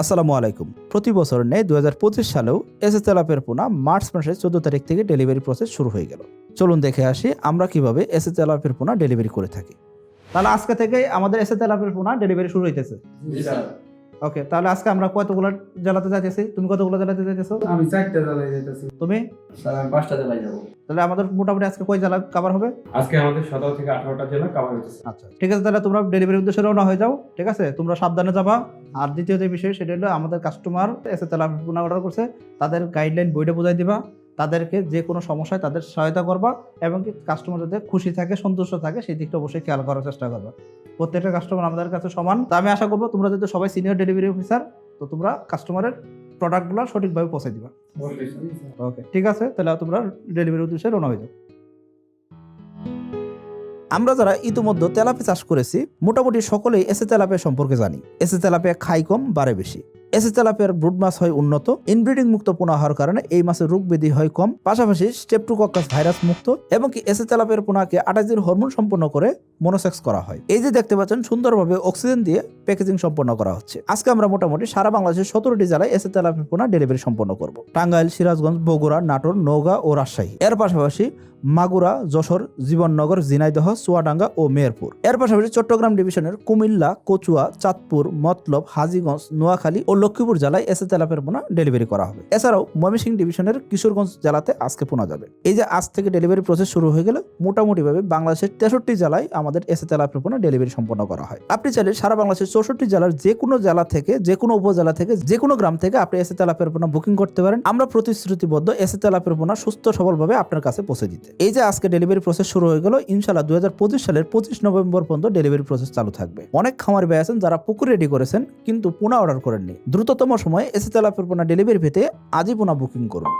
আসসালামু আলাইকুম। প্রতি বছর নেই দুই হাজার পঁচিশ সালেও এসএস তেলাপের পোনা মার্চ মাসের চোদ্দ তারিখ থেকে ডেলিভারি প্রসেস শুরু হয়ে গেল। চলুন দেখে আসি আমরা কীভাবে এসএস তেলাপের পোনা ডেলিভারি করে থাকি। তাহলে আজকে থেকে আমাদের এসএস তেলাপের পোনা ডেলিভারি শুরু হইতেছে। ওকে তাহলে আজকে আমরা কতগুলো জেলাতে যাইতেছি তুমি কতগুলো জেলাতে যাইতেছো আমি চারটা জেলায় যেতেছি তুমি? স্যার আমি পাঁচটা জেলায় যাব। তাহলে আমাদের মোটামুটি আজকে কয় জেলা কভার হবে? আজকে আমাদের সতেরো থেকে আঠারোটা জেলা কাভার হচ্ছে আচ্ছা ঠিক আছে তাহলে তোমরা ডেলিভারি উদ্দেশ্যে রওনা হয়ে যাও ঠিক আছে? তোমরা সাবধানে যাবা। আর দ্বিতীয় যে বিষয় সেটা হলো আমাদের কাস্টমার এসে তেলাপিয়া পোনা অর্ডার করছে তাদের গাইডলাইন বইটা বোঝাই দিবা তাদেরকে যে কোনো সমস্যায় তাদের সহায়তা করবা এবং কি কাস্টমার যাতে খুশি থাকে সন্তুষ্ট থাকে সেই দিকটা অবশ্যই খেয়াল করার চেষ্টা করবা। প্রত্যেকটা কাস্টমার আমাদের কাছে সমান। তা আমি আশা করব তোমরা যদি সবাই সিনিয়র ডেলিভারি অফিসার তো তোমরা কাস্টমারের প্রোডাক্টগুলো সঠিকভাবে পৌঁছে দিবা। ওকে ঠিক আছে তাহলে তোমরা ডেলিভারি উদ্দেশ্যে রওনা হয়ে যাও। আমরা যারা ইতিমধ্যে তেলাপে চাষ করেছি, মোটামুটি সকলেই এসে তেলাপে সম্পর্কে জানি। এসে তেলাপে খাই কম, বাড়ে বেশি। এসে তেলাপিয়ার ব্রুড মাছ হয় উন্নত ইনব্রিডিং মুক্ত পোনা হওয়ার কারণে এই মাছের রোগ ব্যাধি হয় কম। পাশাপাশি স্টেপটুকক্কাস ভাইরাস মুক্ত, এবং কি এসে পোনাকে আঠাশ দিন হরমোন সম্পন্ন করে মনোসেক্স করা হয়। এই যে দেখতে পাচ্ছেন, সুন্দরভাবে অক্সিজেন দিয়ে প্যাকেজিং সম্পন্ন করা হচ্ছে। আজকে আমরা মোটামুটি সারা বাংলাদেশের সতেরোটি জেলায় এসে তেলাপিয়া পোনা ডেলিভারি সম্পন্ন করব। টাঙ্গাইল, সিরাজগঞ্জ, বগুড়া, নাটোর, নওগাঁ ও রাজশাহী। এর পাশাপাশি মাগুরা, যশোর, জীবননগর, ঝিনাইদহ, চুয়াডাঙ্গা ও মেহেরপুর। এর পাশাপাশি চট্টগ্রাম ডিভিশনের কুমিল্লা, কচুয়া, চাঁদপুর, মতলব, হাজীগঞ্জ, নোয়াখালী ও লক্ষ্মীপুর জেলায় এসে তেলাপের পোনা ডেলিভারি করা হবে। এছাড়াও ময়মনসিংহ ডিভিশনের কিশোরগঞ্জ জেলাতে আজকে পোনা যাবে। এই যে আজ থেকে ডেলিভারি প্রসেস শুরু হয়ে গেলে মোটামুটিভাবে বাংলাদেশের তেষট্টি জেলায় আমাদের এসে তেলাপের পোনা ডেলিভারি সম্পন্ন করা হয়। আপনি চাইলে সারা বাংলাদেশের চৌষট্টি জেলার যে কোনো জেলা থেকে, যে কোনো উপজেলা থেকে, যে কোনো গ্রাম থেকে আপনি এসে তেলাপের পোনা বুকিং করতে পারেন। আমরা প্রতিশ্রুতিবদ্ধ এসে তেলাপের পোনা সুস্থ সবলভাবে আপনার কাছে পৌঁছে দিতে। এই যে আজকে ডেলিভারি প্রসেস শুরু হয়ে গেল ইনশাল্লাহ দু হাজার পঁচিশ সালের পঁচিশ নভেম্বর পর্যন্ত ডেলিভারি প্রসেস চালু থাকবে। অনেক খামার ভাই আছেন যারা পুকুর রেডি করেছেন, কিন্তু পোনা অর্ডার করেননি। দ্রুততম সময়ে এসে তেলাপের পোনা ডেলিভারি পেতে আজই পোনা বুকিং করুন।